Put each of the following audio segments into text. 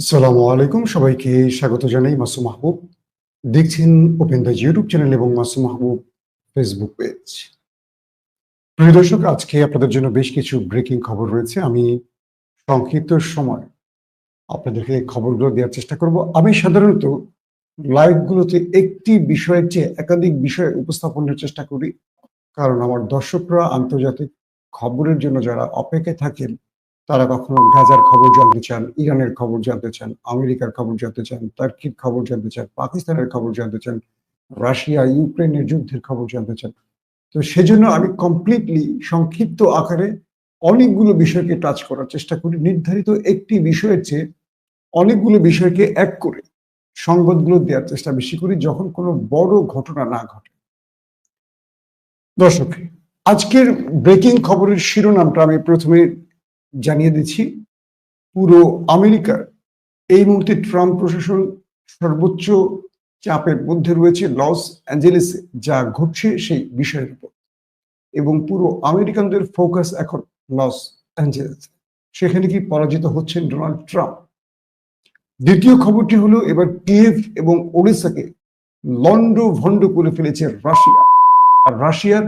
আসসালামু আলাইকুম। সবাইকে স্বাগত জানাই মাসুম মাহবুব। দেখছেন ওপেন দ্য ইউটিউব চ্যানেল এবং মাসুম মাহবুব ফেসবুক পেজ প্রিয় দর্শক, আজকে আপনাদের জন্য বেশ কিছু ব্রেকিং খবর রয়েছে। আমি সংক্ষিপ্ত সময় আপনাদেরকে খবরগুলো দেওয়ার চেষ্টা করব। আমি সাধারণত লাইভগুলোতে একটি বিষয়ের চেয়ে একাধিক বিষয় উপস্থাপনের চেষ্টা করি। কারণ আমার দর্শকরা আন্তর্জাতিক খবরের জন্য যারা অপেক্ষায় থাকেন তারা কখনো গাজার খবর জানতে চান, ইরানের খবর জানতে চান, আমেরিকার খবর জানতে চান, টার্কির খবর জানতে চান, পাকিস্তানের খবর জানতে চান, রাশিয়া, ইউক্রেনের যুদ্ধের খবর জানতে চান। তো সেজন্য আমি কমপ্লিটলি সংক্ষিপ্ত আকারে অনেকগুলো বিষয়কে টাচ করার চেষ্টা করি। নির্ধারিত একটি বিষয়ের চেয়ে অনেকগুলো বিষয়কে এক করে সংবাদগুলো দেওয়ার চেষ্টা বেশি করি যখন কোনো বড় ঘটনা না ঘটে। দর্শক, আজকের ব্রেকিং খবরের শিরোনামটা আমি প্রথমে জানিয়ে দিচ্ছি, পুরো আমেরিকার এই মুহূর্তে ট্রাম্প প্রশাসন সর্বোচ্চ চাপের মধ্যে রয়েছে লস অ্যাঞ্জেলেসে, যা ঘটছে সেই বিষয়ের উপর। এবং পুরো আমেরিকানদের ফোকাস এখন লস অ্যাঞ্জেলেস। সেখানে কি পরাজিত হচ্ছেন ডোনাল্ড ট্রাম্প? দ্বিতীয় খবরটি হলো, এবার কিয়েভ এবং ওড়িশাকে লন্ড ভন্ড করে ফেলেছে রাশিয়া। আর রাশিয়ার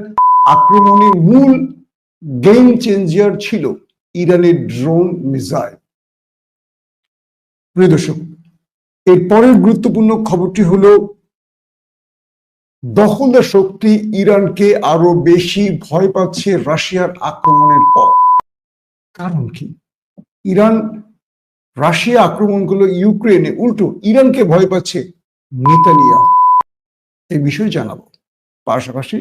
আক্রমণে মূল গেম চেঞ্জার ছিল ইরানের ড্রোন মিসাইল। প্রিয় দর্শক, এর পরের গুরুত্বপূর্ণ খবরটি হলো, দখলদার শক্তি ইরানকে আরও বেশি ভয় পাচ্ছে রাশিয়ার আক্রমণের পর। কারণ কি? ইরান, রাশিয়া আক্রমণগুলো ইউক্রেনে উল্টো ইরানকে ভয় পাচ্ছে নেতানিয়া এই বিষয়ে জানাব। পাশাপাশি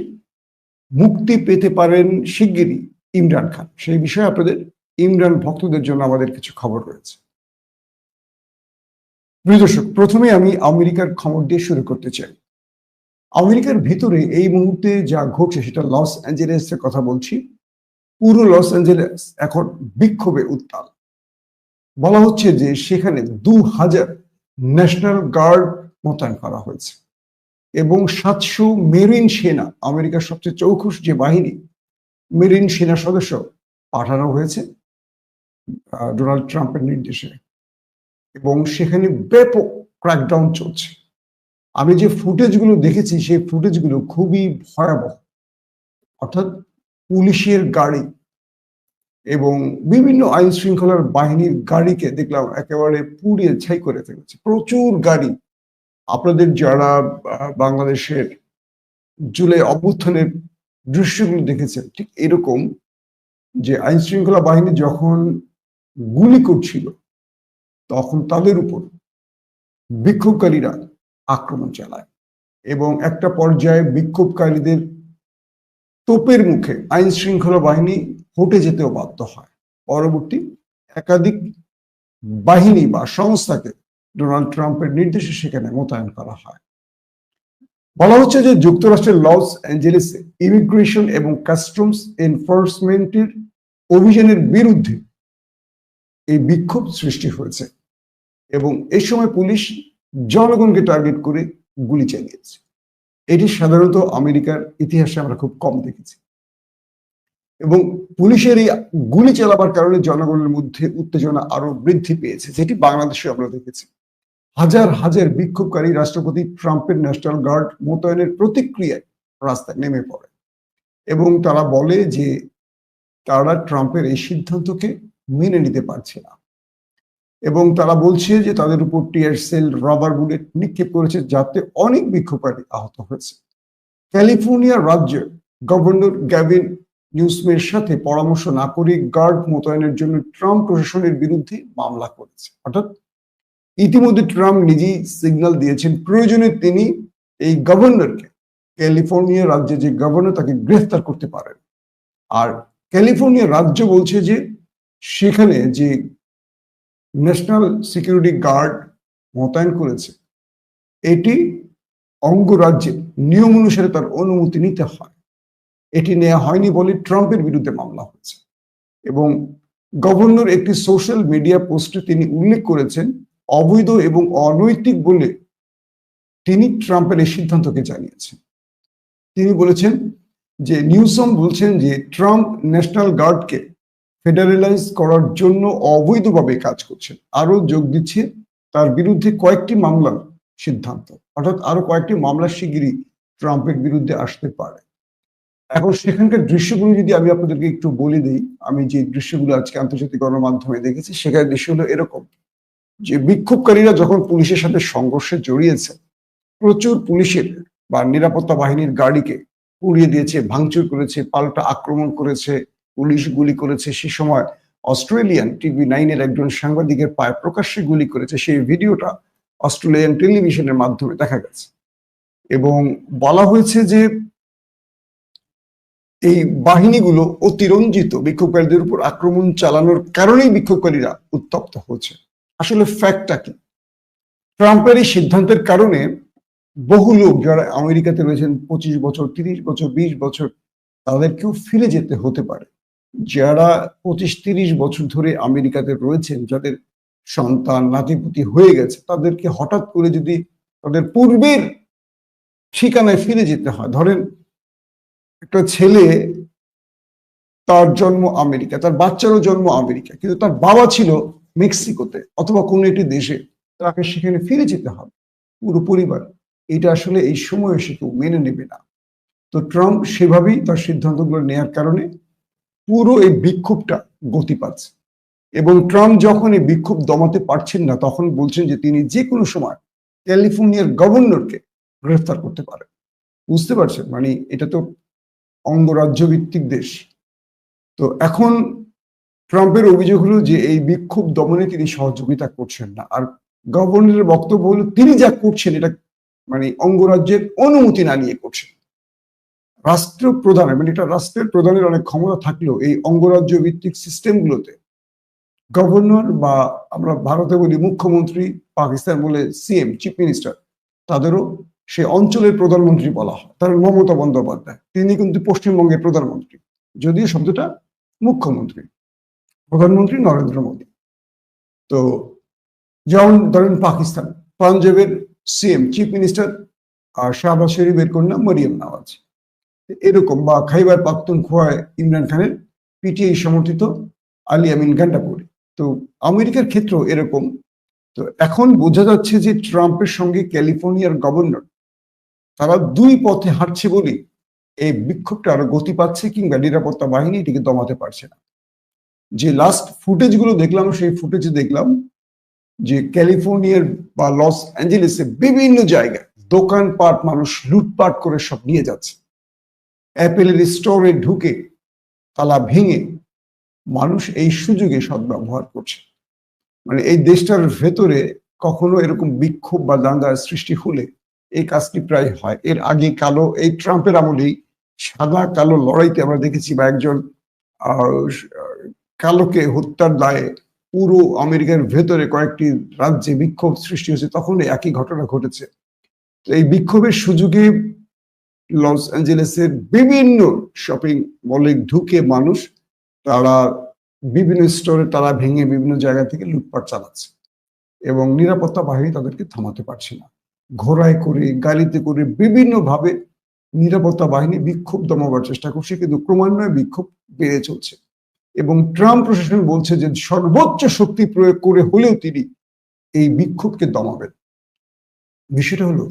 মুক্তি পেতে পারেন শিগগিরই ইমরান খান। সেই বিষয়ে আপনাদের ইমরান ভক্তদের জন্য আমাদের কিছু খবর রয়েছে। প্রিয় দর্শক, প্রথমে আমি আমেরিকার খবর দিয়ে শুরু করতে চাই। আমেরিকার ভিতরে এই মুহূর্তে যা ঘটছে সেটা লস অ্যাঞ্জেলেসের কথা বলছি। পুরো লস অ্যাঞ্জেলেস এখন বিক্ষোভে উত্তাল। বলা হচ্ছে যে সেখানে দু হাজার ন্যাশনাল গার্ড মোতায়েন করা হয়েছে এবং সাতশো মেরিন সেনা, আমেরিকার সবচেয়ে চৌখুশ যে বাহিনী, মেরিন সেনা সদস্য পাঠানো হয়েছে। ডোনাল্ড ট্রাম্পের নির্দেশে। এবং সেখানে ব্যাপক ক্র্যাকডাউন চলছে। আমি যে ফুটেজগুলো দেখেছি, সেই ফুটেজগুলো খুবই ভয়াবহ। অর্থাৎ পুলিশের গাড়ি এবং বিভিন্ন আইন শৃঙ্খলার বাহিনীর গাড়িকে দেখলাম একেবারে পুড়িয়ে ছাই করে ফেলেছে। প্রচুর গাড়ি। আপনাদের যারা বাংলাদেশের জুলাই অভ্যুত্থানের দৃশ্যগুলো দেখেছেন, ঠিক এরকম যে আইন শৃঙ্খলা বাহিনী যখন গুলি করছিল, তখন তাদের উপর বিক্ষোভকারীরা আক্রমণ চালায় এবং একটা পর্যায়ে বিক্ষোভকারীদের তোপের মুখে আইন শৃঙ্খলা বাহিনী হটে যেতেও বাধ্য হয়। পরবর্তী একাধিক বাহিনী বা সংস্থাকে ডোনাল্ড ট্রাম্পের নির্দেশে সেখানে মোতায়েন করা হয়। বলা হচ্ছে যে যুক্তরাষ্ট্রের লস অ্যাঞ্জেলেসে ইমিগ্রেশন এবং কাস্টমস এনফোর্সমেন্টের অভিযানের বিরুদ্ধে এই বিক্ষোভ সৃষ্টি হয়েছে এবং এই সময় পুলিশ জনগণকে টার্গেট করে গুলি চালিয়েছে। এটি সাধারণত আমেরিকার ইতিহাসে আমরা খুব কম দেখেছি। এবং পুলিশের এই গুলি চালাবার কারণে জনগণের মধ্যে উত্তেজনা আরও বৃদ্ধি পেয়েছে, যেটি বাংলাদেশে আমরা দেখেছি। হাজার হাজার বিক্ষোভকারী রাষ্ট্রপতি ট্রাম্পের ন্যাশনাল গার্ড মোতায়েনের প্রতিক্রিয়ায় রাস্তায় নেমে পড়ে এবং তারা বলে যে তারা ট্রাম্পের এই সিদ্ধান্তকে মেনে নিতে পারছে না। এবং তারা বলছে যে তাদের উপর টিয়ার সেল রবার বুলেট নিক্ষেপ করেছে যাতে অনেক বিক্ষোভকারী আহত হয়েছে। ক্যালিফোর্নিয়া রাজ্যের গভর্নর গ্যাভিন নিউসমের সাথে পরামর্শ না করে গার্ড মোতায়েনের জন্য ট্রাম্প প্রশাসনের বিরুদ্ধে মামলা করেছে। অর্থাৎ ইতিমধ্যে ট্রাম্প নিজেই সিগন্যাল দিয়েছেন। প্রয়োজনে তিনি এই গভর্নরকে, ক্যালিফোর্নিয়া রাজ্যে যে গভর্নর, তাকে গ্রেফতার করতে পারেন। আর ক্যালিফোর্নিয়া রাজ্য বলছে যে সেখানে যে ন্যাশনাল সিকিউরিটি গার্ড মোতায়েন করেছে, এটি অঙ্গরাজ্যের নিয়ম অনুসারে তার অনুমতি নিতে হয়। এটি নেওয়া হয়নি বলে ট্রাম্পের বিরুদ্ধে মামলা হয়েছে এবং গভর্নর একটি সোশ্যাল মিডিয়া পোস্টে তিনি উল্লেখ করেছেন, অবৈধ এবং অনৈতিক বলে তিনি ট্রাম্পের এই সিদ্ধান্তকে জানিয়েছেন। তিনি বলেছেন যে, নিউসম বলছেন যে, ট্রাম্প ন্যাশনাল গার্ডকে ফেডারেলাইজ করার জন্য অবৈধভাবে কাজ করছেন। আরও যোগ দিচ্ছে, তার বিরুদ্ধে কয়েকটি মামলার সিদ্ধান্ত। অর্থাৎ আরও কয়েকটি মামলা শিগগিরই ট্রাম্পের বিরুদ্ধে আসতে পারে। এখন সেখানকার দৃশ্যগুলো যদি আমি আপনাদেরকে একটু বলে দিই, আমি যে দৃশ্যগুলো আজকে আন্তর্জাতিক গণমাধ্যমে দেখেছি, সেখানে দৃশ্য হলো এরকম। যে বিক্ষোভকারীরা যখন পুলিশের সাথে সংঘর্ষে জড়িয়েছে, প্রচুর পুলিশের বা নিরাপত্তা বাহিনীর গাড়িকে পুড়িয়ে দিয়েছে, ভাঙচুর করেছে, পাল্টা আক্রমণ করেছে পুলিশ গুলি করেছে। সে সময় অস্ট্রেলিয়ান টিভি নাইনের একজন সাংবাদিকের পায়ে প্রকাশ্যে গুলি করেছে। সেই ভিডিওটা অস্ট্রেলিয়ান টেলিভিশনের মাধ্যমে দেখা গেছে। এবং বলা হয়েছে যে এই বাহিনীগুলো অতিরঞ্জিত বিক্ষোভকারীদের উপর আক্রমণ চালানোর কারণেই বিক্ষোভকারীরা উত্তপ্ত হচ্ছে আসলে ফ্যাক্টটা কি? ট্রাম্পের এই সিদ্ধান্তের কারণে বহু লোক যারা আমেরিকাতে রয়েছেন, পঁচিশ বছর, তিরিশ বছর, বিশ বছর, তাদেরকেও ফিরে যেতে হতে পারে। যারা পঁচিশ তিরিশ বছর ধরে আমেরিকাতে রয়েছেন, যাদের সন্তান, নাতিপুতি হয়ে গেছে, তাদেরকে হঠাৎ করে যদি তাদের পূর্বের ঠিকানায় ফিরে যেতে হয়, ধরেন একটা ছেলে তার জন্ম আমেরিকা, তার বাচ্চারও জন্ম আমেরিকা, কিন্তু তার বাবা ছিল মেক্সিকোতে অথবা কোনো একটি দেশে, তাকে সেখানে ফিরে যেতে হবে, পুরো পরিবার। এটা আসলে এই সময় এসে কেউ মেনে নেবে না। তো ট্রাম্প সেভাবেই তার সিদ্ধান্তগুলো নেয়ার কারণে পুরো এই বিক্ষোভটা গতি পাচ্ছে। এবং ট্রাম্প যখন এই বিক্ষোভ দমাতে পারছেন না, তখন বলছেন যে তিনি যে কোনো সময় ক্যালিফোর্নিয়ার গভর্নরকে গ্রেফতার করতে পারেন। বুঝতে পারছেন? মানে এটা তো অঙ্গরাজ্য ভিত্তিক দেশ। তো এখন ট্রাম্পের অভিযোগ হলো যে এই বিক্ষোভ দমনে তিনি সহযোগিতা করছেন না। আর গভর্নরের বক্তব্য হলো, তিনি যা করছেন, এটা মানে অঙ্গরাজ্যের অনুমতি না নিয়ে করছেন। রাষ্ট্র প্রধানের মানে এটা রাষ্ট্রের প্রধানের অনেক ক্ষমতা থাকলেও এই অঙ্গরাজ্য ভিত্তিক সিস্টেমগুলোতে গভর্নর বা আমরা ভারতে বলি মুখ্যমন্ত্রী, পাকিস্তান বলে সিএম চিফ মিনিস্টার তাদেরও সে অঞ্চলের প্রধানমন্ত্রী বলা হয়। তার মমতা বন্দ্যোপাধ্যায়, তিনি কিন্তু পশ্চিমবঙ্গের প্রধানমন্ত্রী, যদিও শব্দটা মুখ্যমন্ত্রী, প্রধানমন্ত্রী নরেন্দ্র মোদী। তো যেমন ধরেন পাকিস্তান, পাঞ্জাবের সিএম চিফ মিনিস্টার আর শাহবাজ শরীফের কন্যা মরিয়ম নওয়াজ। এরকম বা খাইবার খোয়ায় ইমরান খানের পিটিআই সমর্থিত আলী আমিন গান্ডাপুরি তো আমেরিকার ক্ষেত্রেও এরকম। তো এখন বোঝা যাচ্ছে যে ট্রাম্পের সঙ্গে ক্যালিফোর্নিয়ার গভর্নর তারা দুই পথে হাঁটছে বলেই এই বিক্ষোভটা আরও গতি পাচ্ছে কিংবা নিরাপত্তা বাহিনী এটিকে দমাতে পারছে না। যে লাস্ট ফুটেজগুলো দেখলাম, সেই ফুটেজে দেখলাম যে ক্যালিফোর্নিয়ার বা লস অ্যাঞ্জেলেসে বিভিন্ন জায়গায় দোকানপাট মানুষ লুটপাট করে সব নিয়ে যাচ্ছে। অ্যাপেলের স্টোরে ঢুকে তালা ভেঙে মানুষ এই সুযোগে সদ্ব্যবহার করছে। মানে এই দেশটার ভেতরে কখনো এরকম বিক্ষোভ বা দাঙ্গার সৃষ্টি হলে এই কাজটি প্রায় হয়। এর আগে কালো, এই ট্রাম্পের আমলেই সাদা, কালো লড়াইতে আমরা দেখেছি বা একজন কালোকে হত্যার দায়ে পুরো আমেরিকার ভেতরে কয়েকটি রাজ্যে বিক্ষোভ সৃষ্টি হয়েছে তখন একই ঘটনা ঘটেছে। এই বিক্ষোভের সুযোগে লস অ্যাঞ্জেলেসের বিভিন্ন শপিং মলে ঢুকে মানুষ, তারা বিভিন্ন স্টোরে তারা ভেঙে বিভিন্ন জায়গা থেকে লুটপাট চালাচ্ছে এবং নিরাপত্তা বাহিনী তাদেরকে থামাতে পারছে না। ঘোড়ায় করে, গাড়িতে করে বিভিন্নভাবে নিরাপত্তা বাহিনী বিক্ষোভ দমাবার চেষ্টা করছে কিন্তু ক্রমান্বয়ে বিক্ষোভ বেড়ে চলছে এবং ট্রাম্প প্রশাসন বলছে যে সর্বোচ্চ শক্তি প্রয়োগ করে হলেও তিনি এই বিক্ষোভকে দমাবেন। বিষয়টা হলো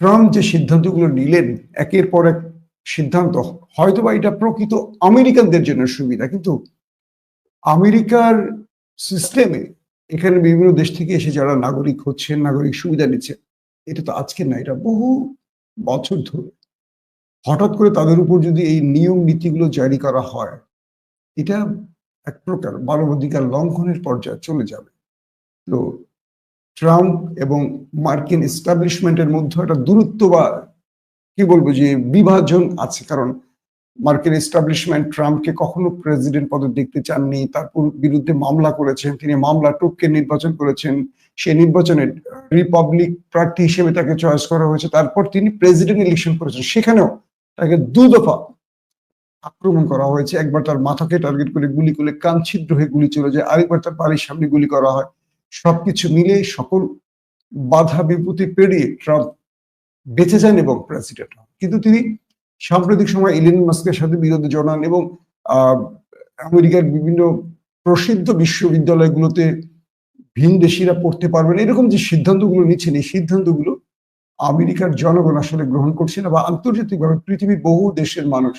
ট্রাম্প যে সিদ্ধান্তগুলো নিলেন, একের পর এক সিদ্ধান্ত হয়তো বা এটা প্রকৃত আমেরিকানদের জন্য সুবিধা, কিন্তু আমেরিকার সিস্টেমে এখানে বিভিন্ন দেশ থেকে এসে যারা নাগরিক হচ্ছেন, নাগরিক সুবিধা নিচ্ছেন, এটা তো আজকে না, এটা বহু বছর ধরে। হঠাৎ করে তাদের উপর যদি এই নিয়ম নীতিগুলো জারি করা হয়, এটা এক প্রকার মানবাধিকার লঙ্ঘনের পর্যায়ে চলে যাবে। তো ট্রাম্প এবং মার্কিন এস্টাবলিশমেন্টের মধ্যে একটা দূরত্ব বা কি বলব যে বিভাজন আছে, কারণ মার্কিন এস্টাবলিশমেন্ট ট্রাম্পকে কখনো প্রেসিডেন্ট পদে দেখতে চাননি তার বিরুদ্ধে মামলা করেছেন, তিনি মামলা টুককে নির্বাচন করেছেন, সেই নির্বাচনে রিপাবলিক প্রার্থী হিসেবে তাকে চয়েস করা হয়েছে, তারপর তিনি প্রেসিডেন্ট ইলেকশন করেছেন, সেখানেও তাকে দু দফা আক্রমণ করা হয়েছে, একবার তার মাথাকে টার্গেট করে গুলি করে কান ছিদ্র হয়ে গুলি চলে যায়, আরেকবার তার বাড়ির সামনে গুলি করা হয়। সবকিছু মিলে সকল বাধা বিপত্তি পেরিয়ে ট্রাম্প বেঁচে যান এবং প্রেসিডেন্ট হন। কিন্তু তিনি সাম্প্রতিক সময় ইলিন মাস্কের সাথে বিরোধী জানান এবং আমেরিকার বিভিন্ন প্রসিদ্ধ বিশ্ববিদ্যালয়গুলোতে ভিন দেশিরা পড়তে পারবেন। এরকম যে সিদ্ধান্তগুলো নিচ্ছেন, এই সিদ্ধান্তগুলো আমেরিকার জনগণ আসলে গ্রহণ করছে না বা আন্তর্জাতিকভাবে পৃথিবীর বহু দেশের মানুষ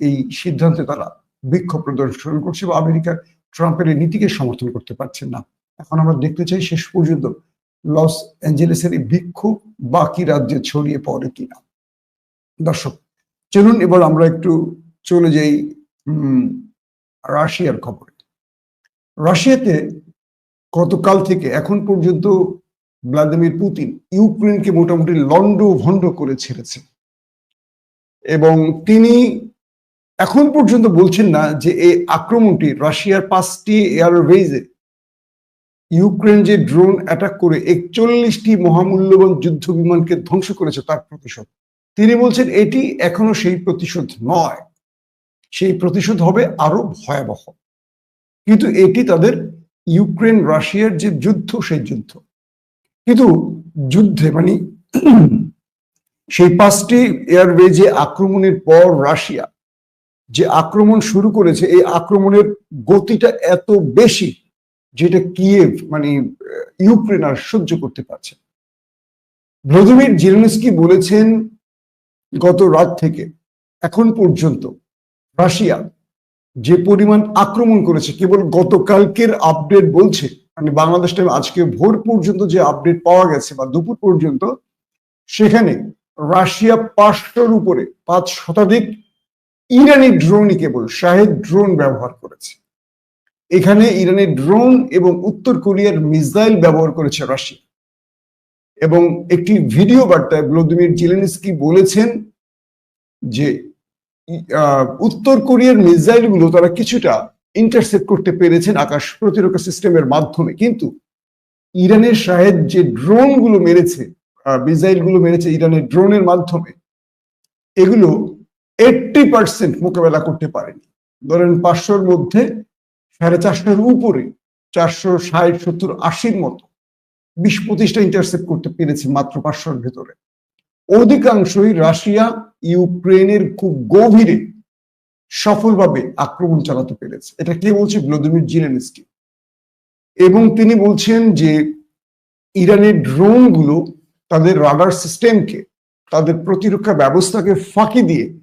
এই সিদ্ধান্তে তারা বিক্ষোভ প্রদর্শন করছে বা আমেরিকার ট্রাম্পের নীতিকে সমর্থন করতে পারছেন না। এখন আমরা দেখতে চাই শেষ পর্যন্ত লস অ্যাঞ্জেলেসের এই বিক্ষোভ বাকি রাজ্যে ছড়িয়ে পড়ে কিনা। দর্শক, চলুন এবার আমরা একটু চলে যাই রাশিয়ার খবরে। রাশিয়াতে গতকাল থেকে এখন পর্যন্ত ভ্লাদিমির পুতিন ইউক্রেনকে মোটামুটি লন্ড ভন্ড করে ছেড়েছে। এবং তিনি এখন পর্যন্ত বলছেন না যে এই আক্রমণটি রাশিয়ার পাঁচটি এয়ারওয়েজে ইউক্রেন যে ড্রোন অ্যাটাক করে একচল্লিশটি মহামূল্যবান যুদ্ধ বিমানকে ধ্বংস করেছে তার প্রতিশোধ। তিনি বলছেন, এটি এখনও সেই প্রতিশোধ নয়। সেই প্রতিশোধ হবে আরও ভয়াবহ। কিন্তু এটি তাদের ইউক্রেন রাশিয়ার যে যুদ্ধ, সেই যুদ্ধ। কিন্তু যুদ্ধে মানে সেই পাঁচটি এয়ারওয়েজে আক্রমণের পর রাশিয়া যে আক্রমণ শুরু করেছে, এই আক্রমণের গতিটা এত বেশি যেটা কিয়েভ মানে ইউক্রেন আর সহ্য করতে পারছে। ভ্লাদিমির জেলেনস্কি বলেছেন গত রাত থেকে, এখন পর্যন্ত রাশিয়া যে পরিমাণ আক্রমণ করেছে, কেবল গতকালকের আপডেট বলছে মানে বাংলাদেশ টাইম আজকে ভোর পর্যন্ত যে আপডেট পাওয়া গেছে বা দুপুর পর্যন্ত, সেখানে রাশিয়া পাঁচশোর উপরে, পাঁচ শতাধিক ইরানি ড্রোনই কেবল শাহেদ ড্রোন ব্যবহার করেছে এখানে ইরানের ড্রোন এবং উত্তর কোরিয়ার মিসাইল ব্যবহার করেছে রাশিয়া। এবং একটি ভিডিও বার্তায় ভ্লাদিমির জেলেনস্কি বলেছেন যে উত্তর কোরিয়ার মিসাইলগুলো তারা কিছুটা ইন্টারসেপ্ট করতে পেরেছেন আকাশ প্রতিরক্ষা সিস্টেমের মাধ্যমে। কিন্তু ইরানের শাহেদ যে ড্রোনগুলো মেরেছে মিসাইলগুলো মেরেছে ইরানের ড্রোনের মাধ্যমে, এগুলো এইটটি পার্সেন্ট মোকাবেলা করতে পারেনি। ধরেন পাঁচশোর মধ্যে সাড়ে চারশোর উপরে, চারশো ষাট, সত্তর, আশির মতো। বিশ পঁচিশটা ইন্টারসেপ্ট করতে পেরেছে মাত্র পাঁচশোর ভেতরে। অধিকাংশই রাশিয়া, ইউক্রেনের খুব গভীরে সফলভাবে আক্রমণ চালাতে পেরেছে। এটা কে বলছে? Vladimir Zelensky. এবং তিনি বলছেন যে, ইরানের ড্রোনগুলো তাদের রাডার সিস্টেমকে, তাদের প্রতিরক্ষা ব্যবস্থাকে ফাঁকি দিয়ে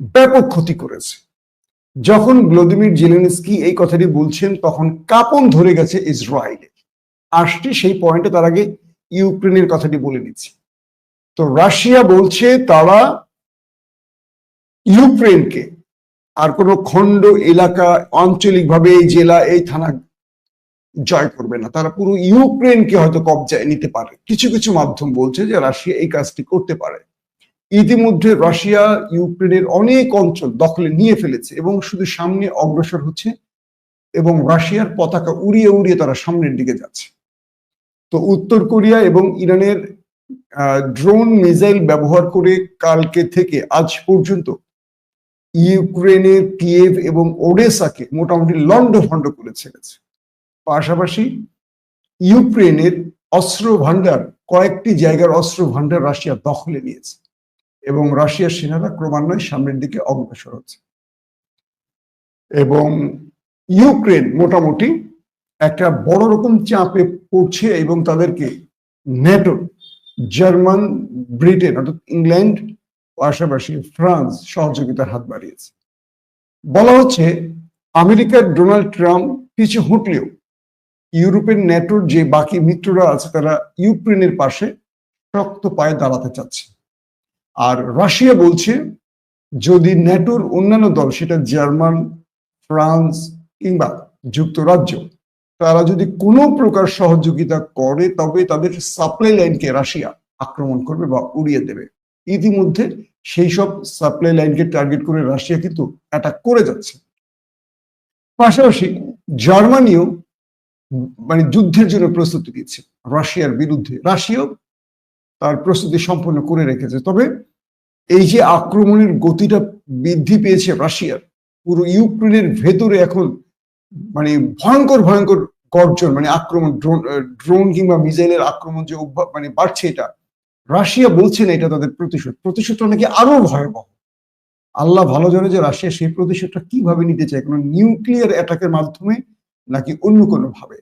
ব্যাপক ক্ষতি করেছে। যখন ভ্লাদিমির জেলেনস্কি এই কথাটি বলছেন, তখন কাপন ধরে গেছে ইসরায়েলে আসছি সেই পয়েন্টে, তার আগে ইউক্রেনের কথাটি বলে নিচ্ছি। তো রাশিয়া বলছে, তারা ইউক্রেনকে আর কোনো খণ্ড এলাকা আঞ্চলিকভাবে এই জেলা, এই থানা জয় করবে না। তারা পুরো ইউক্রেনকে হয়তো কবজায় নিতে পারে। কিছু কিছু মাধ্যম বলছে যে রাশিয়া এই কাজটি করতে পারে। ইতিমধ্যে রাশিয়া, ইউক্রেনের অনেক অঞ্চল দখলে নিয়ে ফেলেছে এবং শুধু সামনে অগ্রসর হচ্ছে এবং রাশিয়ার পতাকা উড়িয়ে উড়িয়ে তারা সামনের দিকে যাচ্ছে। তো উত্তর কোরিয়া এবং ইরানের ড্রোন মিসাইল ব্যবহার করে কালকে থেকে আজ পর্যন্ত ইউক্রেনের কিয়েভ এবং ওডেসাকে মোটামুটি লন্ড ভন্ড করে ছেড়েছে। পাশাপাশি ইউক্রেনের অস্ত্র ভান্ডার কয়েকটি জায়গার অস্ত্র ভান্ডার রাশিয়া দখলে নিয়েছে। এবং রাশিয়ার সেনারা ক্রমান্বয়ে সামনের দিকে অগ্রসর হচ্ছে। এবং ইউক্রেন মোটামুটি একটা বড় রকম চাপে পড়ছে এবং তাদেরকে নেটো, জার্মান, ব্রিটেন অর্থাৎ ইংল্যান্ড, পাশাপাশি ফ্রান্স সহযোগিতার হাত বাড়িয়েছে। বলা হচ্ছে আমেরিকার ডোনাল্ড ট্রাম্প পিছু হুটলেও ইউরোপের ন্যাটোর যে বাকি মিত্ররা আছে তারা ইউক্রেনের পাশে শক্ত পায়ে দাঁড়াতে চাচ্ছে। আর রাশিয়া বলছে, যদি ন্যাটোর অন্যান্য দল, সেটা জার্মান, ফ্রান্স কিংবা যুক্তরাজ্য, তারা যদি কোনো প্রকার সহযোগিতা করে, তবে তাদের সাপ্লাই লাইনকে রাশিয়া আক্রমণ করবে বা উড়িয়ে দেবে। ইতিমধ্যে সেই সব সাপ্লাই লাইনকে টার্গেট করে রাশিয়া কিন্তু অ্যাটাক করে যাচ্ছে। পাশাপাশি জার্মানিও মানে যুদ্ধের জন্য প্রস্তুতি নিচ্ছে রাশিয়ার বিরুদ্ধে। রাশিয়াও তার প্রস্তুতি সম্পন্ন করে রেখেছে। তবে এই যে আক্রমণের গতিটা বৃদ্ধি পেয়েছে রাশিয়ার, পুরো ইউক্রেনের ভেতরে এখন মানে ভয়ঙ্কর ভয়ঙ্কর গর্জন মানে আক্রমণ ড্রোন ড্রোন কিংবা মিসাইলের আক্রমণ যে মানে বাড়ছে এটা, রাশিয়া বলছে না এটা তাদের প্রতিশোধ। প্রতিশোধটা নাকি আরও ভয়াবহ। আল্লাহ ভালো জানে যে রাশিয়া সেই প্রতিশোধটা কীভাবে নিতে চায়, কোনো নিউক্লিয়ার অ্যাটাকের মাধ্যমে নাকি অন্য কোনো ভাবে।